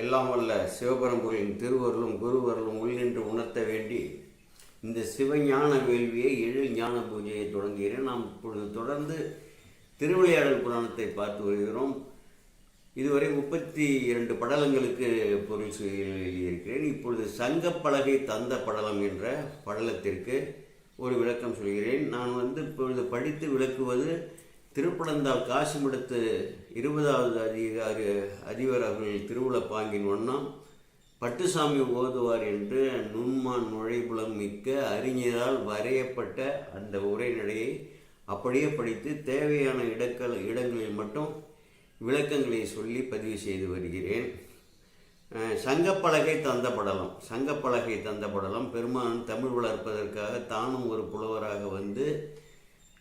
எல்லாம் வல்ல சிவபரம்பொருளின் திருவருளும் குருவருளும் உள்ளென்று உணர்த்த வேண்டி இந்த சிவஞான வேள்வியை எழில் ஞான பூஜையை தொடங்குகிறேன். நாம் இப்பொழுது தொடர்ந்து திருவிளையாடல் புராணத்தை பார்த்து வருகிறோம். இதுவரை முப்பத்தி இரண்டு படலங்களுக்கு பொருள் சொல்லி இப்பொழுது சங்கப்பலகை தந்த படலம் என்ற படலத்திற்கு ஒரு விளக்கம் சொல்கிறேன். நான் வந்து இப்பொழுது படித்து விளக்குவது திருப்படந்தால் காசிமிடத்து இருபதாவது அதிகாரி அதிபர் அவர்கள் திருவுளப்பாங்கின் வண்ணம் பட்டுசாமி ஓதுவார் என்று நுண்மான் நுழைபுலம் மிக்க அறிஞரால் வரையப்பட்ட அந்த உரைநடையை அப்படியே படித்து தேவையான இடங்கள் இடங்களில் மட்டும் விளக்கங்களை சொல்லி பதிவு செய்து வருகிறேன். சங்கப்பலகை தந்த படலம். சங்கப்பலகை தந்த படலம். பெருமான் தமிழ் வளர்ப்பதற்காக தானும் ஒரு புலவராக வந்து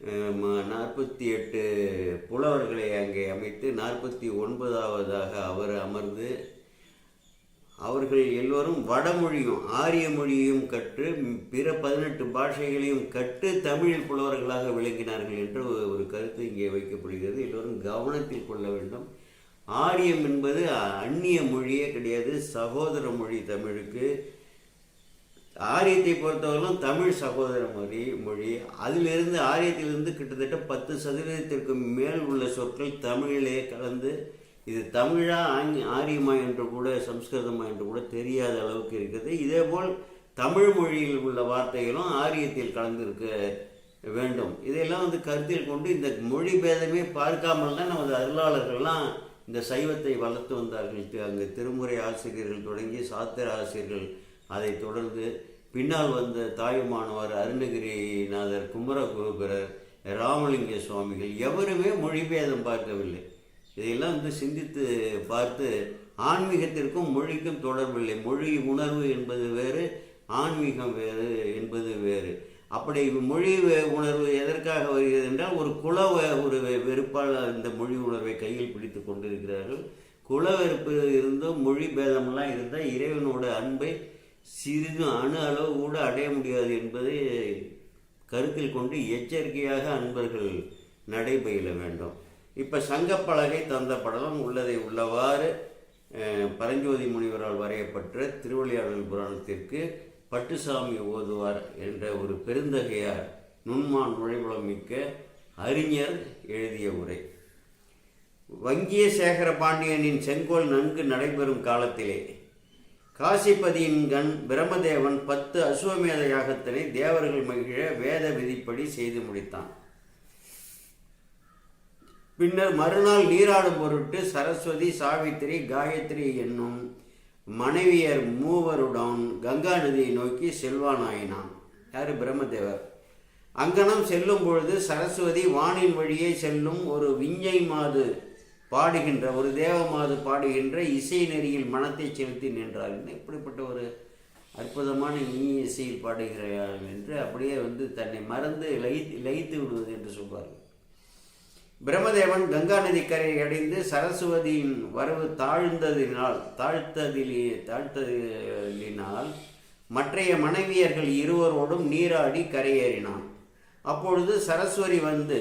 நாற்பத்தி எட்டு புலவர்களை அங்கே அமைத்து நாற்பத்தி ஒன்பதாவதாக அவர் அமர்ந்து அவர்கள் எல்லோரும் வடமொழியும் ஆரிய மொழியையும் கற்று பிற பதினெட்டு பாஷைகளையும் கற்று தமிழில் புலவர்களாக விளங்கினார்கள் என்ற ஒரு- கருத்து இங்கே வைக்கப்படுகிறது. எல்லோரும் கவனத்தில் கொள்ள வேண்டும். ஆரியம் என்பது அந்நிய மொழியே கிடையாது சகோதர மொழி தமிழுக்கு. ஆரியத்தை பொறுத்தவரையிலும் தமிழ் சகோதர மொழி மொழி. அதிலிருந்து ஆரியத்திலிருந்து கிட்டத்தட்ட பத்து சதவீதத்திற்கு மேல் உள்ள சொற்கள் தமிழிலே கலந்து இது தமிழா ஆங் ஆரியமா என்று கூட சம்ஸ்கிருதமா என்று கூட தெரியாத அளவுக்கு இருக்குது. இதேபோல் தமிழ் மொழியில் உள்ள வார்த்தைகளும் ஆரியத்தில் கலந்திருக்க வேண்டும். இதையெல்லாம் வந்து கருத்தில் கொண்டு இந்த மொழி பேதமே பார்க்காமல் தான் நமது அருளாளர்கள்லாம் இந்த சைவத்தை வளர்த்து வந்தார்கள். அங்கே அங்கு திருமுறை ஆசிரியர்கள் தொடங்கி சாத்திர ஆசிரியர்கள் அதை தொடர்ந்து பின்னால் வந்த தாயுமானவர் அருணகிரிநாதர் குமரகுருபரர் ராமலிங்க சுவாமிகள் எவருமே மொழிபேதம் பார்க்கவில்லை. இதையெல்லாம் வந்து சிந்தித்து பார்த்து ஆன்மீகத்திற்கும் மொழிக்கும் தொடர்பில்லை. மொழி உணர்வு என்பது வேறு ஆன்மீகம் வேறு என்பது வேறு. அப்படி மொழி உணர்வு எதற்காக வருகிறது என்றால் ஒரு குல ஒரு வெ- வெறுப்பால் இந்த மொழி உணர்வை கையில் பிடித்து கொண்டிருக்கிறார்கள். குல வெறுப்பு இருந்தும் மொழி பேதமெல்லாம் இருந்தால் இறைவனோட அன்பை சிறிது அணு அளவு கூட அடைய முடியாது என்பதை கருத்தில் கொண்டு எச்சரிக்கையாக அன்பர்கள் நடைபயில வேண்டும். இப்போ சங்கப்பலகை தந்த படலம் உள்ளதை உள்ளவாறு பரஞ்சோதி முனிவரால் வரையப்பட்ட திருவிளையாடல் புராணத்திற்கு பட்டுசாமி ஓதுவார் என்ற ஒரு பெருந்தகையார் நுண்மான் நுழைபுலம் மிக்க அறிஞர் எழுதிய உரை. வங்கிய சேகர பாண்டியனின் செங்கோல் நன்கு நடைபெறும் காலத்திலே காசிபதியின் கண் பிரம்மதேவன் பத்து அசுவமேத யாகத்தினை தேவர்கள் மகிழ வேத விதிப்படி செய்து முடித்தான். பின்னர் மறுநாள் நீராடும் பொருட்டு சரஸ்வதி சாவித்திரி காயத்ரி என்னும் மனைவியர் மூவருடன் கங்கா நதியை நோக்கி செல்வானாயினான். யாரு? பிரம்மதேவர். அங்கனம் செல்லும் பொழுது சரஸ்வதி வானின் வழியே செல்லும் ஒரு விஞ்சை மாது பாடுகின்ற ஒரு தேவமாது பாடுகின்ற இசை நெறியில் மனத்தை செலுத்தி நின்றார் இப்படிப்பட்ட ஒரு அற்புதமான இனி இசையில் பாடுகிறார் என்று அப்படியே வந்து தன்னை மறந்து லயித்து லயித்து விடுவது என்று சொல்வார்கள். பிரம்மதேவன் கங்கா நதி கரையை அடைந்து சரஸ்வதியின் வரவு தாழ்ந்ததினால் தாழ்த்ததிலே தாழ்த்ததினால் மற்றைய மனைவியர்கள் இருவரோடும் நீராடி கரையேறினான். அப்பொழுது சரஸ்வதி வந்து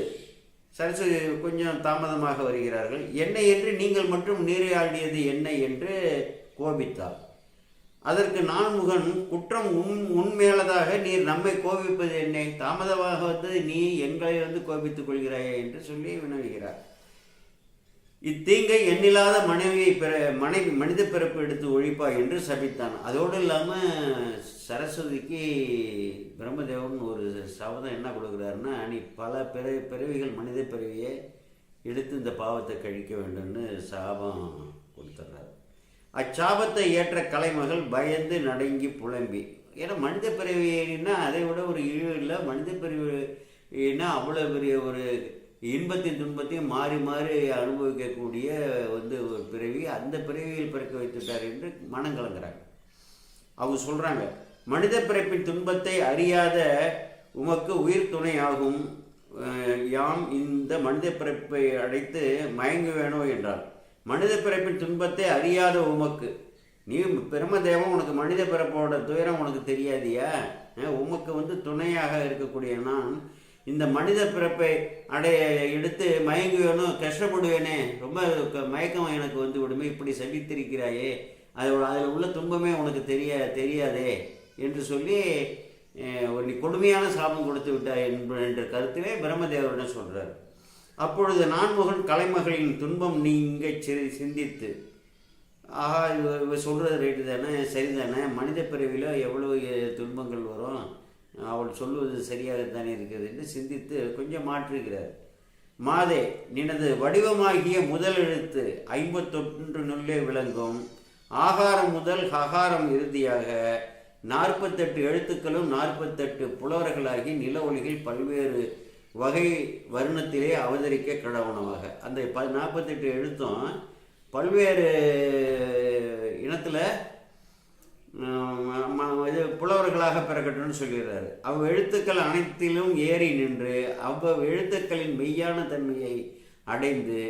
சரஸ்வதி கொஞ்சம் தாமதமாக வருகிறார்கள். என்ன என்று நீங்கள் மட்டும் நீரையாடியது என்ன என்று கோபித்தார். அதற்கு நான்முகன் குற்றம் உன் உன்மேலதாக நீர் நம்மை கோபிப்பது என்ன தாமதமாக வந்து நீ எங்களை வந்து கோபித்துக் கொள்கிறாயே என்று சொல்லி வினவுகிறார். இத்தீங்கை எண்ணில்லாத மனைவியை பிற மனைவி மனித பிறப்பு எடுத்து ஒழிப்பா என்று சபித்தான். அதோடு இல்லாமல் சரஸ்வதிக்கு பிரம்மதேவன் ஒரு சபதம் என்ன கொடுக்குறாருன்னா நீ பல பிற பிறவிகள் மனித பிறவியை எடுத்து இந்த பாவத்தை கழிக்க வேண்டும்னு சாபம் கொடுத்துட்றாரு. அச்சாபத்தை ஏற்ற கலைமகள் பயந்து நடுங்கி புலம்பி. ஏன்னா மனித பிறவினா அதை விட ஒரு இழிவு இல்லை. மனித பிறவினா அவ்வளோ பெரிய ஒரு இன்பத்தின் துன்பத்தையும் மாறி மாறி அனுபவிக்கக்கூடிய வந்து ஒரு பிறவி அந்த பிறவியில் பிறக்க வைத்துட்டார் என்று மனம் கலங்குறாங்க. அவங்க சொல்கிறாங்க மனித பிறப்பின் துன்பத்தை அறியாத உமக்கு உயிர் துணையாகும் யாம் இந்த மனித பிறப்பை அடைத்து வேணும் என்றார். மனித பிறப்பின் துன்பத்தை அறியாத உமக்கு நீ பிரம்மதேவம் உனக்கு மனித பிறப்போட துயரம் உனக்கு தெரியாதியா? உமக்கு வந்து துணையாக இருக்கக்கூடிய நான் இந்த மனித பிறப்பை அடைய எடுத்து மயங்குவேனோ கஷ்டப்படுவேனே ரொம்ப மயக்கம் எனக்கு வந்து விடுமே இப்படி சபித்திருக்கிறாயே அதோட அதில் உள்ள துன்பமே உனக்கு தெரிய தெரியாதே என்று சொல்லி ஒரு நீ கொடுமையான சாபம் கொடுத்து விட்டாய் என்ப- என்ற கருத்திலே பிரம்மதேவரிடம் சொல்கிறார் அப்பொழுது நான்முகன் கலைமகளின் துன்பம் நீங்க சி- சிந்தித்து ஆஹா இவ சொல்கிறது ரைட்டு தானே சரிதானே மனித பிறவியில் எவ்வளவு துன்பங்கள் வரும் அவள் சொல்வது சரியாகத்தானே இருக்கிறது என்று சிந்தித்து கொஞ்சம் மாற்றுகிறார் மாதே நினது வடிவமாகிய முதல் எழுத்து ஐம்பத்தொன்று நுள்ளே விளங்கும். ஆகாரம் முதல் ஹகாரம் இறுதியாக நாற்பத்தெட்டு எழுத்துக்களும் நாற்பத்தெட்டு புலவர்களாகி நில ஒளிகள் பல்வேறு வகை வருணத்திலே அவதரிக்க கடவுணவாக அந்த ப நாற்பத்தெட்டு எழுத்தும் பல்வேறு இனத்தில் இது புலவர்களாக பிறக்கட்டும்னு சொல்கிறாரு. அவ் எழுத்துக்கள் அனைத்திலும் ஏறி நின்று அவ்வ எழுத்துக்களின் மெய்யான தன்மையை அடைந்து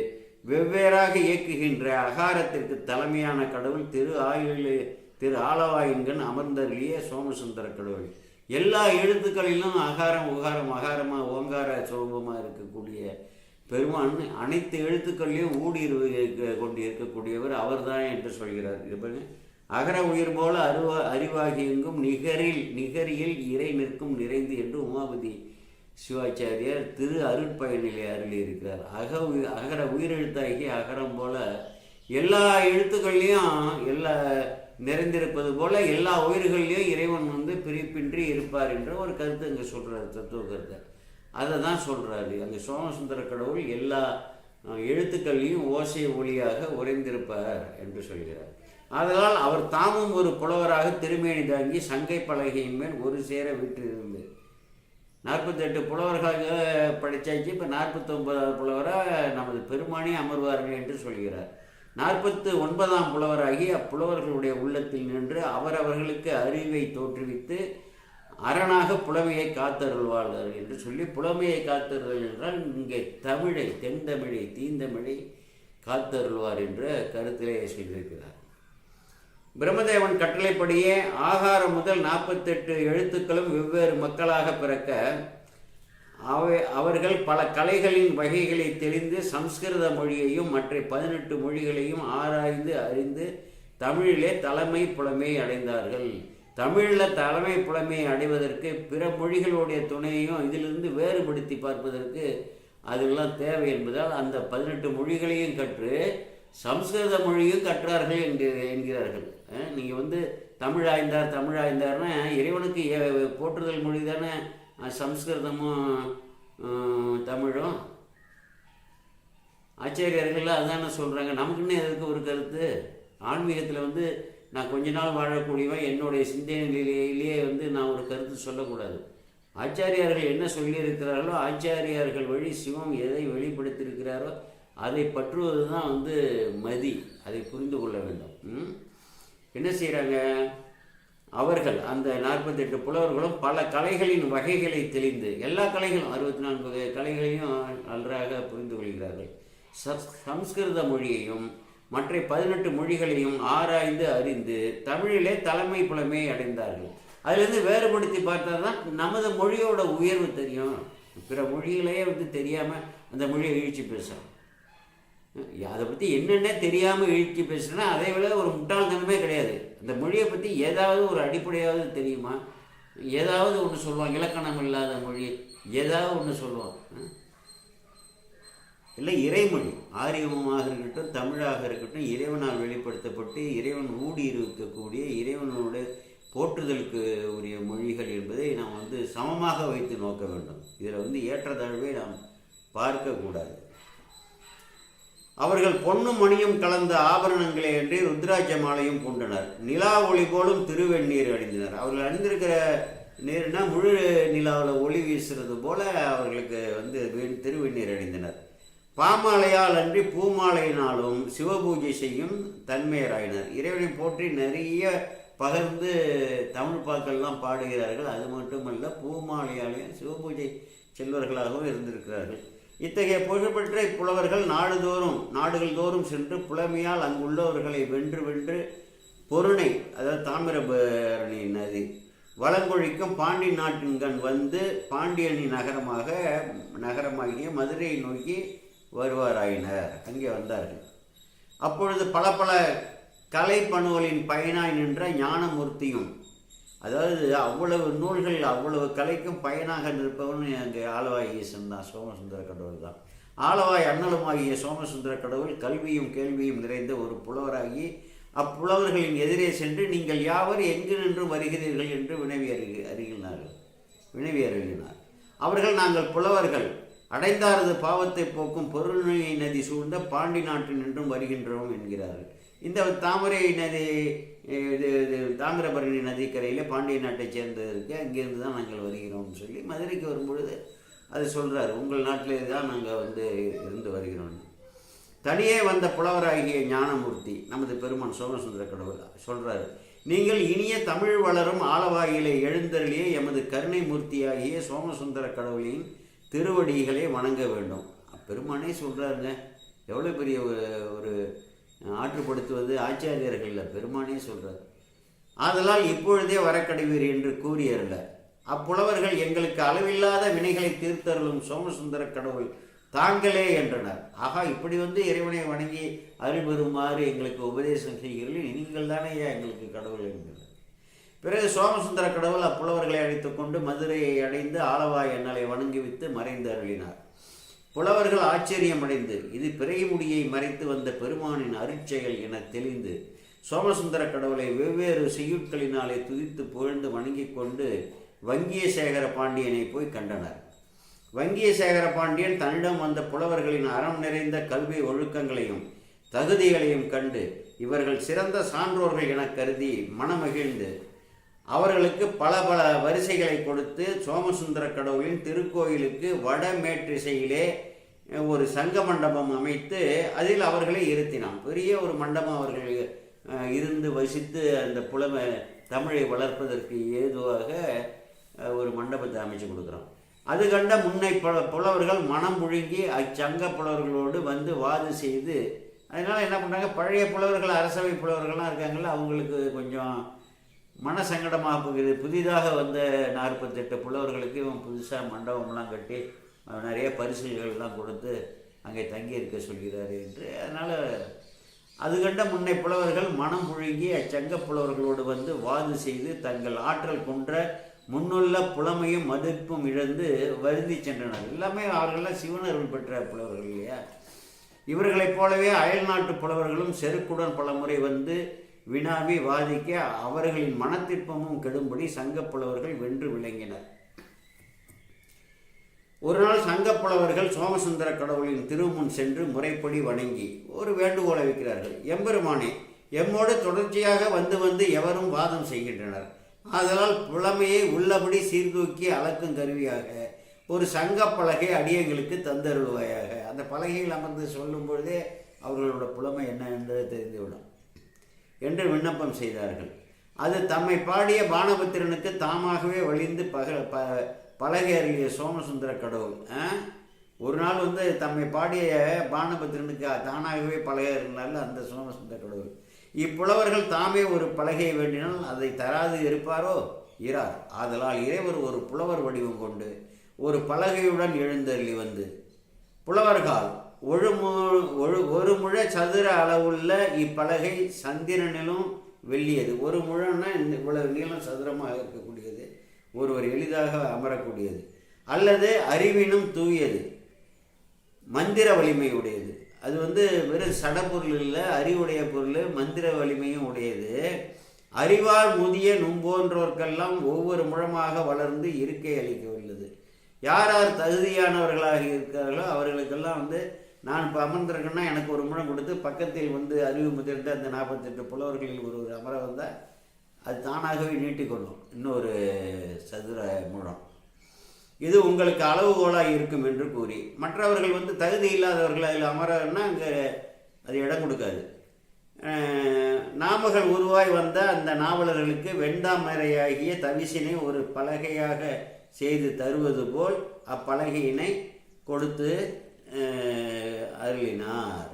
வெவ்வேறாக இயக்குகின்ற அகாரத்திற்கு தலைமையான கடவுள் திரு ஆயுளு திரு ஆலவாயின்கண் அமர்ந்தருளிய சோமசுந்தர கடவுள். எல்லா எழுத்துக்களிலும் அகாரம் உகாரம் அகாரமாக ஓங்கார சோபமாக இருக்கக்கூடிய பெருமான் அனைத்து எழுத்துக்கள்லையும் ஊடுருவி கொண்டு இருக்கக்கூடியவர் அவர்தான் என்று சொல்கிறார். இது அகர உயிர் போல அருவா அறிவாகி எங்கும் நிகரில் நிகரியில் இறை நிற்கும் நிறைந்து என்று உமாபதி சிவாச்சாரியார் திரு அருட்பயனிலே அருளி இருக்கிறார் அக உயிர் அகர உயிரெழுத்தாகி அகரம் போல எல்லா எழுத்துக்கள்லையும் எல்லா நிறைந்திருப்பது போல எல்லா உயிர்கள்லையும் இறைவன் வந்து பிரிப்பின்றி இருப்பார் என்ற ஒரு கருத்து இங்கே சொல்கிறார் தத்துவ கருத்தை அதை தான் சொல்கிறாரு அங்கே சோமசுந்தர கடவுள் எல்லா எழுத்துக்கள்லையும் ஓசை ஒளியாக உறைந்திருப்பார் என்று சொல்கிறார். அதனால் அவர் தாமும் ஒரு புலவராக திருமேனி தாங்கி சங்கை பலகையின் மேல் ஒரு சேர விட்டிருந்தது நாற்பத்தெட்டு புலவர்களாக படித்தாச்சு இப்போ நாற்பத்தொன்பதாவது புலவராக நமது பெருமானே அமர்வார்கள் என்று சொல்கிறார். நாற்பத்து ஒன்பதாம் புலவராகி அப்புலவர்களுடைய உள்ளத்தில் நின்று அவரவர்களுக்கு அறிவை தோற்றுவித்து அரணாக புலமையை காத்தருள்வார்கள் என்று சொல்லி புலமையை காத்தருள் என்றால் இங்கே தமிழை தென்தமிழை தீந்தமிழை காத்தருள்வார் என்ற கருத்திலே சொல்லியிருக்கிறார். பிரம்மதேவன் கட்டளைப்படியே ஆகாரம் முதல் நாற்பத்தெட்டு எழுத்துக்களும் வெவ்வேறு மக்களாக பிறக்க அவை அவர்கள் பல கலைகளின் வகைகளை தெரிந்து சம்ஸ்கிருத மொழியையும் மற்ற பதினெட்டு மொழிகளையும் ஆராய்ந்து அறிந்து தமிழிலே தலைமை புலமை அடைந்தார்கள். தமிழில் தலைமை புலமை அடைவதற்கு பிற மொழிகளுடைய துணையையும் இதிலிருந்து வேறுபடுத்தி பார்ப்பதற்கு அதெல்லாம் தேவை என்பதால் அந்த பதினெட்டு மொழிகளையும் கற்று சம்ஸ்கிருத மொழியும் கற்றார்கள் என்கிற என்கிறார்கள். நீங்கள் வந்து தமிழ் ஆய்ந்தார் தமிழ் ஆய்ந்தார்னா இறைவனுக்கு போற்றுதல் மொழி தானே சம்ஸ்கிருதமும் தமிழும் ஆச்சாரியர்கள் அதுதானே சொல்கிறாங்க நமக்குன்னு எதுக்கு ஒரு கருத்து? ஆன்மீகத்தில் வந்து நான் கொஞ்ச நாள் வாழக்கூடியவன் என்னுடைய சிந்தனை நிலையிலேயே வந்து நான் ஒரு கருத்து சொல்லக்கூடாது. ஆச்சாரியார்கள் என்ன சொல்லியிருக்கிறார்களோ ஆச்சாரியார்கள் வழி சிவம் எதை வெளிப்படுத்தியிருக்கிறாரோ அதை பற்றுவது தான் வந்து மதி அதை புரிந்து கொள்ள வேண்டும். என்ன செய்கிறாங்க அவர்கள் அந்த நாற்பத்தெட்டு புலவர்களும் பல கலைகளின் வகைகளை தெளிந்து எல்லா கலைகளும் அறுபத்தி நான்கு வகை கலைகளையும் நன்றாக புரிந்து கொள்கிறார்கள். சம்ஸ்கிருத மொழியையும் மற்ற பதினெட்டு மொழிகளையும் ஆராய்ந்து அறிந்து தமிழிலே தலைமை புலமே அடைந்தார்கள். அதிலிருந்து வேறுபடுத்தி பார்த்தா தான் நமது மொழியோட உயர்வு தெரியும். பிற மொழிகளையே வந்து தெரியாமல் அந்த மொழியை இழிச்சு பேசுகிறோம் அதை பற்றி என்னென்ன தெரியாமல் இழுக்கி பேசுனா அதை விட ஒரு முட்டாள்தனமே கிடையாது. அந்த மொழியை பற்றி ஏதாவது ஒரு அடிப்படையாவது தெரியுமா? ஏதாவது ஒன்று சொல்லுவான் இலக்கணம் இல்லாத மொழி. ஏதாவது ஒன்று சொல்லுவான் இல்லை இறைமொழி. ஆரியமாக இருக்கட்டும் தமிழாக இருக்கட்டும் இறைவனால் வெளிப்படுத்தப்பட்டு இறைவன் ஊடி இருக்கக்கூடிய இறைவனுடைய போற்றுதலுக்கு உரிய மொழிகள் என்பதை நாம் வந்து சமமாக வைத்து நோக்க வேண்டும். இதில் வந்து ஏற்றத்தாழ்வை நாம் பார்க்கக்கூடாது. அவர்கள் பொன்னும் மணியும் கலந்த ஆபரணங்களே என்று ருத்ராட்ச மாலையும் பூண்டனர். நிலா ஒளி போலும் திருவெண்ணீர் அணிந்தனர். அவர்கள் அணிந்திருக்கிற நீர்னா முழு நிலாவில் ஒளி வீசுறது போல அவர்களுக்கு வந்து திருவெண்ணீர் அணிந்தனர். பாமாலையால் அன்றி பூமாலையினாலும் சிவபூஜை செய்யும் தன்மையராயினர். இறைவனை போற்றி நிறைய பகர்ந்து தமிழ் பாக்கள்லாம் பாடுகிறார்கள். அது மட்டுமல்ல பூமாலையாலையும் சிவபூஜை செல்வர்களாகவும் இருந்திருக்கிறார்கள். இத்தகைய புகழ்பெற்ற இப்புலவர்கள் நாடுதோறும் நாடுகள் தோறும் சென்று புலமையால் அங்குள்ளவர்களை வென்று வென்று பொருணை அதாவது தாமிரபரணி நதி வளங்கொழிக்கும் பாண்டி நாட்டின்கண் வந்து பாண்டியனி நகரமாக நகரமாகிய மதுரையை நோக்கி வருவாராயினர். அங்கே வந்தார்கள். அப்பொழுது பல பல கலை பணுவலின் பயனாய் நின்ற ஞானமூர்த்தியும் அதாவது அவ்வளவு நூல்கள் அவ்வளவு கலைக்கும் பயனாக நிற்பவன் அங்கே ஆலவாய் ஈசன் தான் சோமசுந்தர கடவுள் தான். ஆலவாய் அண்ணலுமாகிய சோமசுந்தர கடவுள் கல்வியும் கேள்வியும் நிறைந்த ஒரு புலவராகி அப்புலவர்களின் எதிரே சென்று நீங்கள் யாவர் எங்கு நின்று வருகிறீர்கள் என்று வினவி அருகி அருகினார்கள் வினவி அருகினார் அவர்கள் நாங்கள் புலவர்கள். அடைந்தாரது பாவத்தை போக்கும் பொருள்நோயை நதி சூழ்ந்த பாண்டி நாட்டில் நின்றும் வருகின்றோம் என்கிறார்கள். இந்த தாமரை நதி இது இது தாமிரபரணி நதிக்கரையில் பாண்டிய நாட்டை சேர்ந்ததற்கு அங்கேருந்து தான் நாங்கள் வருகிறோம்னு சொல்லி மதுரைக்கு வரும்பொழுது அது சொல்கிறார் உங்கள் நாட்டிலே தான் நாங்கள் வந்து இருந்து வருகிறோம். தனியே வந்த புலவராகிய ஞானமூர்த்தி நமது பெருமான் சோமசுந்தர கடவுள் சொல்கிறார் நீங்கள் இனிய தமிழ் வளரும் ஆலவாயிலே எழுந்தருளியே எமது கருணை மூர்த்தியாகிய சோமசுந்தர கடவுளின் திருவடிகளை வணங்க வேண்டும். பெருமானே சொல்கிறாருங்க எவ்வளோ பெரிய ஒரு ஒரு ஆற்றுப்படுத்துவது ஆச்சாரியர்கள் இல்லை பெருமானே சொல்றார். ஆதலால் இப்பொழுதே வரக்கடைவீர் என்று கூறியர்ல அப்புலவர்கள் எங்களுக்கு அளவில்லாத வினைகளை தீர்த்தருளும் சோமசுந்தர கடவுள் தாங்களே என்றனர். ஆகா இப்படி வந்து இறைவனை வணங்கி அருள் பெறுமாறு எங்களுக்கு உபதேசம் செய்கிறீர்கள். நீங்கள் தானே ஐயா எங்களுக்கு கடவுள் என்கிறார். பிறகு சோமசுந்தர கடவுள் அப்புலவர்களை அழைத்துக்கொண்டு மதுரையை அடைந்து ஆலவாய் என்னலை வணங்கிவித்து மறைந்து அருளினார். புலவர்கள் ஆச்சரியமடைந்து இது பிறைமுடியை மறைத்து வந்த பெருமானின் அருட்செயல் என தெளிந்து சோமசுந்தர கடவுளை வெவ்வேறு செய்யுட்களினாலே துதித்து புகழ்ந்து வணங்கிக் கொண்டு வங்கியசேகர பாண்டியனை போய் கண்டனர். வங்கியசேகர பாண்டியன் தன்னிடம் வந்த புலவர்களின் அறம் நிறைந்த கல்வி ஒழுக்கங்களையும் தகுதிகளையும் கண்டு இவர்கள் சிறந்த சான்றோர்கள் என கருதி மனமகிழ்ந்து அவர்களுக்கு பல பல வரிசைகளை கொடுத்து சோமசுந்தர கடவுளின் திருக்கோயிலுக்கு வடமேற்றிசையிலே ஒரு சங்க மண்டபம் அமைத்து அதில் அவர்களை இருத்தினான். பெரிய ஒரு மண்டபம் அவர்கள் இருந்து வசித்து அந்த புலமை தமிழை வளர்ப்பதற்கு ஏதுவாக ஒரு மண்டபத்தை அமைச்சு கொடுக்குறோம் அது கண்ட முன்னை புல புலவர்கள் மனம் முழுங்கி அச்சங்க புலவர்களோடு வந்து வாது செய்து அதனால் என்ன பண்ணாங்க பழைய புலவர்கள் அரசவை புலவர்கள்லாம் இருக்காங்கல்ல அவங்களுக்கு கொஞ்சம் மன சங்கடமாக போகுது புதிதாக வந்த நாற்பத்தெட்டு புலவர்களுக்கு இவன் புதுசாக மண்டபம்லாம் கட்டி நிறைய பரிசுகள்லாம் கொடுத்து அங்கே தங்கி இருக்க என்று. அதனால் அது கண்ட முன்னை புலவர்கள் மனம் முழுங்கி அச்சங்க புலவர்களோடு வந்து வாது செய்து தங்கள் ஆற்றல் கொன்ற முன்னுள்ள புலமையும் மதிப்பும் இழந்து வருந்தி சென்றனர். எல்லாமே அவர்கள்லாம் சிவனர்கள் பெற்ற புலவர்கள் இல்லையா? இவர்களைப் போலவே அயல் நாட்டு புலவர்களும் செருக்குடன் பலமுறை வந்து வினாவி வாதிக்க அவர்களின் மனத்திற்பமும் கெடும்படி சங்கப் புலவர்கள் வென்று விளங்கினர். ஒரு நாள் சங்கப்புலவர்கள் சோமசுந்தர கடவுளின் திருமுன் சென்று முறைப்படி வணங்கி ஒரு வேண்டுகோளை வைக்கிறார்கள். எம்பெருமானே எம்மோடு தொடர்ச்சியாக வந்து வந்து எவரும் வாதம் செய்கின்றனர். ஆதலால் புலமையை உள்ளபடி சீர்தூக்கி அளக்கும் கருவியாக ஒரு சங்கப்பலகை அடியங்களுக்கு தந்தருள்வாயாக. அந்த பலகையில் அமர்ந்து சொல்லும் பொழுதே அவர்களோட புலமை என்ன என்று தெரிந்துவிடும். என்று விண்ணப்பம் செய்தார்கள். அது தம்மை பாடிய பானபத்திரனுக்கு தாமாகவே வழிந்து பக ப பலகை அருகிய சோமசுந்தர கடவுள் ஆ? ஒரு நாள் வந்து தம்மை பாடிய பானபத்திரனுக்கு தானாகவே பலகை அந்த சோமசுந்தர கடவுள். இப்புலவர்கள் தாமே ஒரு பலகையை வேண்டினால் அதை தராது இருப்பாரோ? இரார். ஆதலால் இறைவர் ஒரு புலவர் வடிவம் கொண்டு ஒரு பலகையுடன் எழுந்தருளி வந்து புலவர்கால் ஒரு மு ஒரு ஒரு முழ சதுர அளவுள்ள இப்பலகை சந்திரனிலும் வெள்ளியது. ஒரு முழன்னா இந்த இவ்வளவு நீளம் சதுரமாக இருக்கக்கூடியது. ஒருவர் எளிதாக அமரக்கூடியது. அல்லது அறிவினும் தூயது. மந்திர வலிமை உடையது அது வந்து வெறும் சடப்பொருள் இல்லை அறிவுடைய பொருள் மந்திர வலிமையும் உடையது. அறிவால் முதிய நும்போன்றோர்க்கெல்லாம் ஒவ்வொரு முழமாக வளர்ந்து இருக்கை அளிக்க உள்ளது. யார் யார் தகுதியானவர்களாக இருக்கிறார்களோ அவர்களுக்கெல்லாம் வந்து நான் இப்போ அமர்ந்திருக்கேன்னா எனக்கு ஒரு முழம் கொடுத்து பக்கத்தில் வந்து அறிவு முதிர்ந்த அந்த நாற்பத்தெட்டு புலவர்களில் ஒரு ஒரு அமர வந்தால் அது தானாகவே நீட்டிக்கொள்ளும் இன்னொரு சதுர முழம். இது உங்களுக்கு அளவுகோலாக இருக்கும் என்று கூறி மற்றவர்கள் வந்து தகுதி இல்லாதவர்கள் அதில் அமரன்னா அங்கே அது இடம் கொடுக்காது. நாமகள் உருவாய் வந்த அந்த நாவலர்களுக்கு வெண்டாமரையாகிய தவிசினை ஒரு பலகையாக செய்து தருவது போல் அப்பலகையினை கொடுத்து அருளினார்.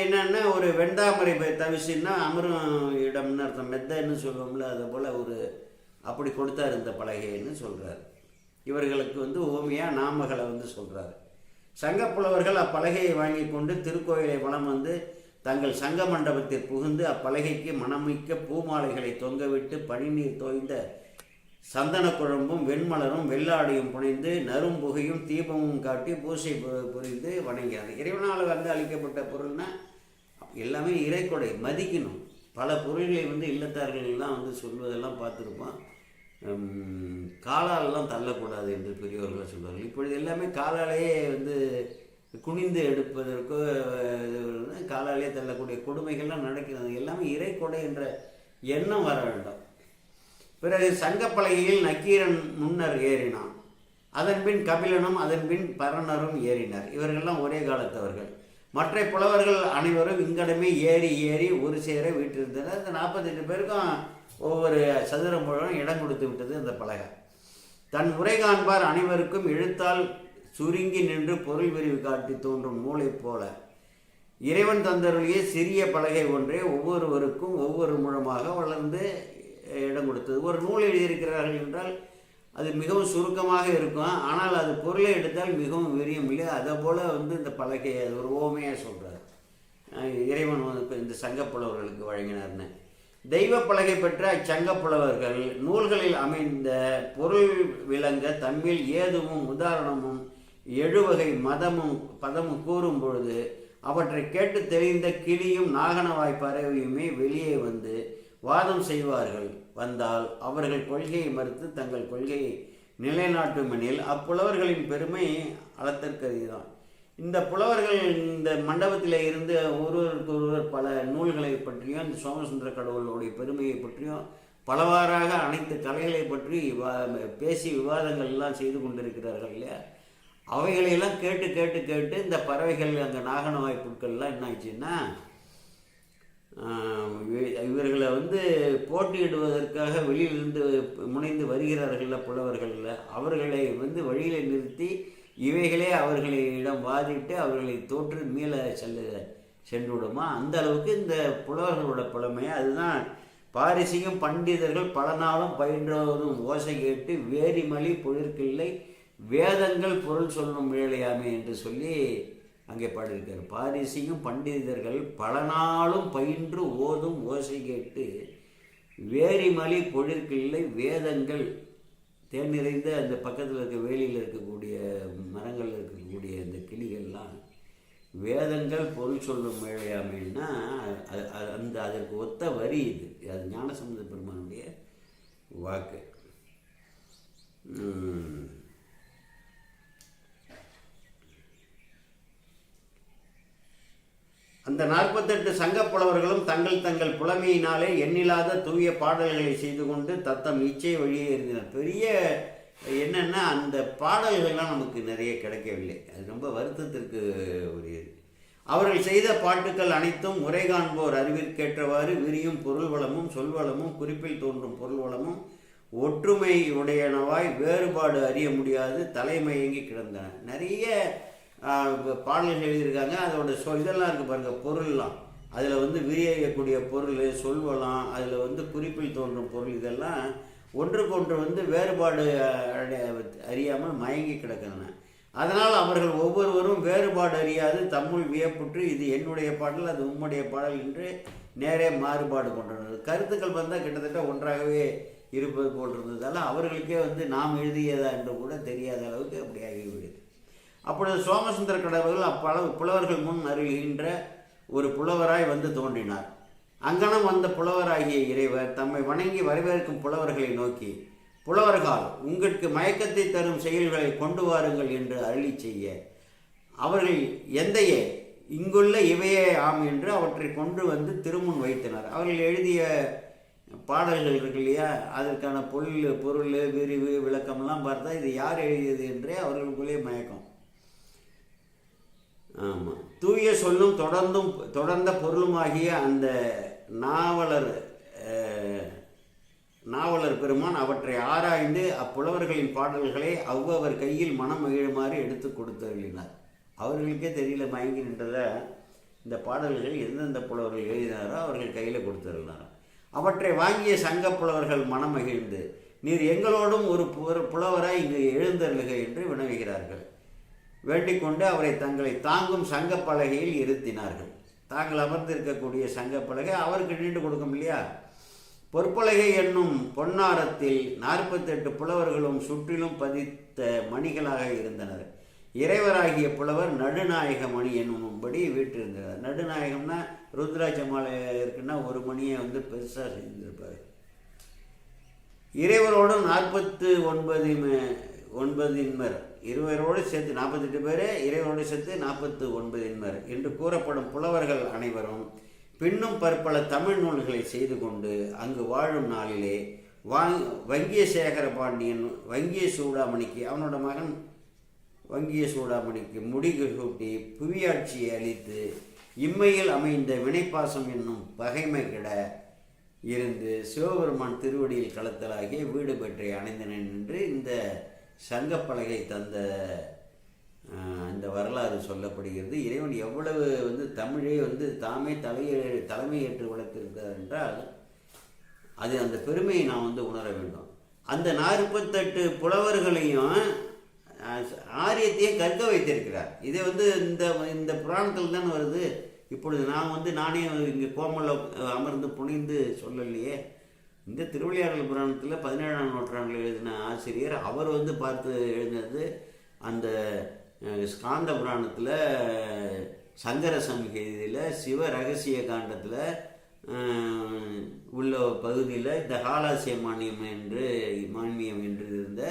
என்னென்னா ஒரு வெண்டாமரை தவிசின்னா அமரும் இடம்னு அர்த்தம். மெத்தன்னு சொல்லுவோம்ல அதை போல் ஒரு அப்படி கொடுத்தார் இந்த பலகைன்னு சொல்கிறார் இவர்களுக்கு வந்து ஓமியாக நாமகளை வந்து சொல்கிறார் சங்கப்புலவர்கள் அப்பலகையை வாங்கி கொண்டு திருக்கோயிலை வலம் வந்து தங்கள் சங்க மண்டபத்தில் புகுந்து அப்பலகைக்கு மணமிக்க பூமாலைகளை தொங்கவிட்டு பனிநீர் தோய்ந்த சந்தன குழம்பும் வெண்மலரும் வெள்ளாடியும் புனைந்து நரும்புகையும் தீபமும் காட்டி பூசை பு- புரிந்து வணங்கினார் இறைவனால் வந்து அளிக்கப்பட்ட பொருள்னா எல்லாமே இறைக்கொடை மதிக்கணும். பல பொருள்களை வந்து இல்லத்தார்கள் எல்லாம் வந்து சொல்வதெல்லாம் பார்த்துருப்போம். காலாலெல்லாம் தள்ளக்கூடாது என்று பெரியவர்கள் சொல்வார்கள். இப்பொழுது எல்லாமே காலாலேயே வந்து குனிந்து எடுப்பதற்கோ காலாலேயே தள்ளக்கூடிய கொடுமைகள்லாம் நடக்கிறது. எல்லாமே இறைக்கொடை என்ற எண்ணம் வர வேண்டும். பிறகு சங்கப்பலகையில் நக்கீரன் முன்னர் ஏறினான். அதன்பின் கபிலனும் அதன்பின் பரணரும் ஏறினர். இவர்கள்லாம் ஒரே காலத்தவர்கள். மற்ற புலவர்கள் அனைவரும் இங்கடமே ஏறி ஏறி ஒரு சேர வீட்டிருந்தனர். அந்த நாற்பத்தெட்டு பேருக்கும் ஒவ்வொரு சதுர முழுவதும் இடம் கொடுத்து விட்டது அந்த பலகை. தன் உரை காண்பார் அனைவருக்கும் எழுத்தால் சுருங்கி நின்று பொருள் விரிவு காட்டி தோன்றும் நூலைப் போல. இறைவன் தந்தருளிய சிறிய பலகை ஒன்றே ஒவ்வொருவருக்கும் ஒவ்வொரு மூலமாக வளர்ந்து இடம் கொடுத்தது. ஒரு நூல் எழுதியிருக்கிறார்கள் என்றால் அது மிகவும் சுருக்கமாக இருக்கும். ஆனால் அது பொருளை எடுத்தால் மிகவும் விரியும். இல்லை அதை போல் வந்து இந்த பலகை அது ஒரு ஓமையாக சொல்கிறார் இறைவன் வந்து இந்த சங்கப்புலவர்களுக்கு வழங்கினார்னு. தெய்வ பலகை பெற்ற அச்சங்கப்புலவர்கள் நூல்களில் அமைந்த பொருள் விளங்க தம்மில் ஏதுவும் உதாரணமும் எழுவகை மதமும் பதமும் கூறும் பொழுது அவற்றை கேட்டு தெரிந்த கிளியும் நாகன பறவையுமே வெளியே வந்து வாதம் செய்வார்கள். வந்தால் அவர்கள் கொள்கையை மறுத்து தங்கள் கொள்கையை நிலைநாட்டுமெனில் அப்புலவர்களின் பெருமை அளத்தற்கரியதான் இந்த புலவர்கள் இந்த மண்டபத்தில் இருந்து ஒருவருக்கு ஒருவர் பல நூல்களை பற்றியும் இந்த சோமசுந்தர கடவுளுடைய பெருமையை பற்றியும் பலவாறாக அனைத்து கலைகளை பற்றி விவா- பேசி விவாதங்கள் எல்லாம் செய்து கொண்டிருக்கிறார்கள் இல்லையா? அவைகளையெல்லாம் கேட்டு கேட்டு கேட்டு இந்த பறவைகள் அங்கே நாகன புட்கள்லாம் என்ன ஆச்சுன்னா இவர்களை வந்து போட்டியிடுவதற்காக வெளியிலிருந்து முனைந்து வருகிறார்கள்ல புலவர்களில் அவர்களை வந்து வழியில் நிறுத்தி இவைகளே அவர்களிடம் வாதிட்டு அவர்களை தோற்று மீள செல்ல சென்று விடுமா அந்த அளவுக்கு இந்த புலவர்களோட புலமை. அதுதான் பாரிசியும் பண்டிதர்கள் பல நாளும் பயின்றவரும் ஓசை கேட்டு வேரிமலி பொழிற்கில்லை வேதங்கள் பொருள் சொல்லும் வேலையாமே என்று சொல்லி அங்கே பாடியிருக்கார். பாரிசியும் பண்டிதர்கள் பல நாளும் பயின்று ஓதும் ஓசை கேட்டு வேரிமலி பொழிற்கில்லை வேதங்கள். தேன் நிறைந்த அந்த பக்கத்தில் இருக்க வேலியில் இருக்கக்கூடிய மரங்கள் இருக்கக்கூடிய அந்த கிளிகள்லாம் வேதங்கள் பொருள் சொல்லும் வேலையாமைன்னா அது- அது- அந்த அதற்கு ஒத்த வரி இது. அது ஞானசம்பந்த பெருமானுடைய வாக்கு. அந்த நாற்பத்தெட்டு சங்க புலவர்களும் தங்கள் தங்கள் புலமையினாலே எண்ணில்லாத தூய பாடல்களை செய்து கொண்டு தத்தம் இச்சை வழியே இருந்தனர் பெரிய என்னென்னா அந்த பாடல்கள்லாம் நமக்கு நிறைய கிடைக்கவில்லை. அது ரொம்ப வருத்தத்திற்கு உரியது. அவர்கள் செய்த பாட்டுக்கள் அனைத்தும் உரை காண்போர் அறிவிற்கேற்றவாறு விரியும் பொருள் வளமும் சொல்வளமும் குறிப்பில் தோன்றும் பொருள் வளமும் ஒற்றுமை உடையனவாய் வேறுபாடு அறிய முடியாது தலைமயங்கி கிடந்தன. நிறைய பாடல்கள் எழுதியிருக்காங்க. அதோட சொ இதெல்லாம் இருக்குது பாருங்கள் பொருள்லாம். அதில் வந்து விரியக்கூடிய பொருள் சொல்வலாம் அதில் வந்து குறிப்பில் தோன்றும் பொருள் இதெல்லாம் ஒன்றுக்கொன்று வந்து வேறுபாடு அறியாமல் மயங்கி கிடக்கின்றன. அதனால் அவர்கள் ஒவ்வொருவரும் வேறுபாடு அறியாது தமிழ் வியப்புற்று இது என்னுடைய பாடல் அது உம்முடைய பாடல் என்று நேரே மாறுபாடு கொண்டனர். கருத்துக்கள் வந்தால் கிட்டத்தட்ட ஒன்றாகவே இருப்பது போல் இருந்ததால் அவர்களுக்கே வந்து நாம் எழுதியதா என்று கூட தெரியாத அளவுக்கு அப்படி ஆகிவிடுது. அப்பொழுது சோமசுந்தர கடவுள் அப்பள புலவர்கள் முன் அருகின்ற ஒரு புலவராய் வந்து தோன்றினார். அங்கனம் வந்த புலவராகிய இறைவர் தம்மை வணங்கி வரவேற்கும் புலவர்களை நோக்கி புலவர்கள் உங்களுக்கு மயக்கத்தை தரும் செயல்களை கொண்டு வாருங்கள் என்று அருளி செய்ய. அவர்கள் எந்தையே இங்குள்ள இவையே ஆம் என்று அவற்றை கொண்டு வந்து திருமுன் வைத்தனர். அவர்கள் எழுதிய பாடல்கள் இருக்கு இல்லையா? அதற்கான பொருள் பொருள் விரிவு விளக்கம்லாம் பார்த்தா இது யார் எழுதியது என்றே அவர்களுக்குள்ளே மயக்கம். ஆமாம் தூய சொல்லும் தொடர்ந்தும் தொடர்ந்த பொருளுமாகிய அந்த நாவலர் நாவலர் பெருமான் அவற்றை ஆராய்ந்து அப்புலவர்களின் பாடல்களை அவ்வவர் கையில் மனம் மகிழுமாறு எடுத்து கொடுத்தருளினார் அவர்களுக்கே தெரியல மயங்கி நின்றதை இந்த பாடல்கள் எந்தெந்த புலவர்கள் எழுதினாரோ அவர்கள் கையில் கொடுத்துருந்தாரோ அவற்றை வாங்கிய சங்க புலவர்கள் மனம் மகிழ்ந்து நீர் எங்களோடும் ஒரு புலவராய் இங்கு எழுந்தருளுக என்று வினவுகிறார்கள். வேண்டிக் கொண்டு அவரை தங்களை தாங்கும் சங்க பலகையில் இருத்தினார்கள். தாங்கள் அமர்ந்திருக்கக்கூடிய சங்கப்பலகை அவருக்கு நீண்டு கொடுக்கும் இல்லையா? பொற்பலகை என்னும் பொன்னாரத்தில் நாற்பத்தெட்டு புலவர்களும் சுற்றிலும் பதித்த மணிகளாக இருந்தனர். இறைவராகிய புலவர் நடுநாயக மணி என்னும்படி வீட்டிருந்தார் நடுநாயகம்னா ருத்ராட்ச மாலை இருக்குன்னா ஒரு மணியை வந்து பெருசாக செஞ்சிருப்பார். இறைவரோடு நாற்பத்து ஒன்பது ஒன்பதின்மர். இருவரோடு சேர்த்து நாற்பத்தெட்டு பேர் இறைவரோடு சேர்த்து நாற்பத்து ஒன்பது என்பர் என்று கூறப்படும் புலவர்கள் அனைவரும் பின்னும் பற்பல தமிழ் நூல்களை செய்து கொண்டு அங்கு வாழும் நாளிலே வாங் வங்கிய சேகர பாண்டியன் வங்கிய சூடாமணிக்கு அவனோட மகன் வங்கிய சூடாமணிக்கு முடிகு சூட்டி புவியாட்சியை அளித்து இம்மையில் அமைந்த வினைப்பாசம் என்னும் பகைமை கிட இருந்து சிவபெருமான் திருவடியில் கலத்தலாகிய வீடு பெற்றை அணைந்தனன் என்று இந்த சங்கப்பலகை தந்த அந்த இந்த வரலாறு சொல்லப்படுகிறது. இறைவன் எவ்வளவு வந்து தமிழை வந்து தாமே தலையை தலைமையேற்று வளர்த்திருக்கிறார் என்றால் அது அந்த பெருமையை நாம் வந்து உணர வேண்டும். அந்த நாற்பத்தெட்டு புலவர்களையும் ஆரியத்தையே ஆரியத்தையும் கற்க வைத்திருக்கிறார். இதை வந்து இந்த இந்த புராணத்தில் தானே வருது. இப்பொழுது நான் வந்து நானே இங்கே கோமலில் அமர்ந்து புனிந்து சொல்லலையே. இந்த திருவிளையாடல் புராணத்தில் பதினேழாம் நூற்றாண்டில் எழுதின ஆசிரியர் அவர் வந்து பார்த்து எழுதினது அந்த ஸ்காந்த புராணத்தில் சங்கர சம்ஹிதியில் சிவ ரகசிய காண்டத்தில் உள்ள பகுதியில் இந்த ஹாலாசிய மானியம் என்று மானியம் என்று இருந்த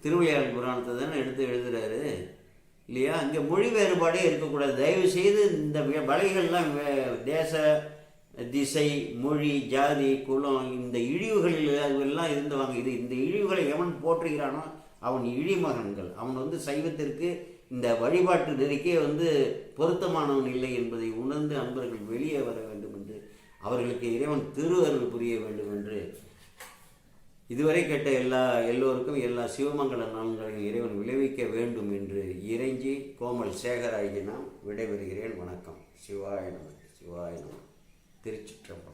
திருவிளையாடல் புராணத்தை தானே எடுத்து எழுதுறாரு இல்லையா? அங்கே மொழி வேறுபாடே இருக்கக்கூடாது. தயவு செய்து இந்த வலைகள்லாம் வே- தேச திசை மொழி ஜாதி குலம் இந்த இழிவுகளில் அதுவெல்லாம் இருந்தவாங்க இது. இந்த இழிவுகளை எவன் போற்றுகிறானோ அவன் இழிமகன்கள். அவன் வந்து சைவத்திற்கு இந்த வழிபாட்டு நெறிக்கே வந்து பொருத்தமானவன் இல்லை என்பதை உணர்ந்து அன்பர்கள் வெளியே வர வேண்டும் என்று அவர்களுக்கு இறைவன் திருவருள் புரிய வேண்டும் என்று இதுவரை கேட்ட எல்லா எல்லோருக்கும் எல்லா சிவமங்கல நலன்களையும் இறைவன் விளைவிக்க வேண்டும் என்று இறைஞ்சி கோமல் சேகராகி நாம் விடைபெறுகிறேன். வணக்கம். சிவாய நம சிவாய நம. திருச்சிற்றம்பலம்.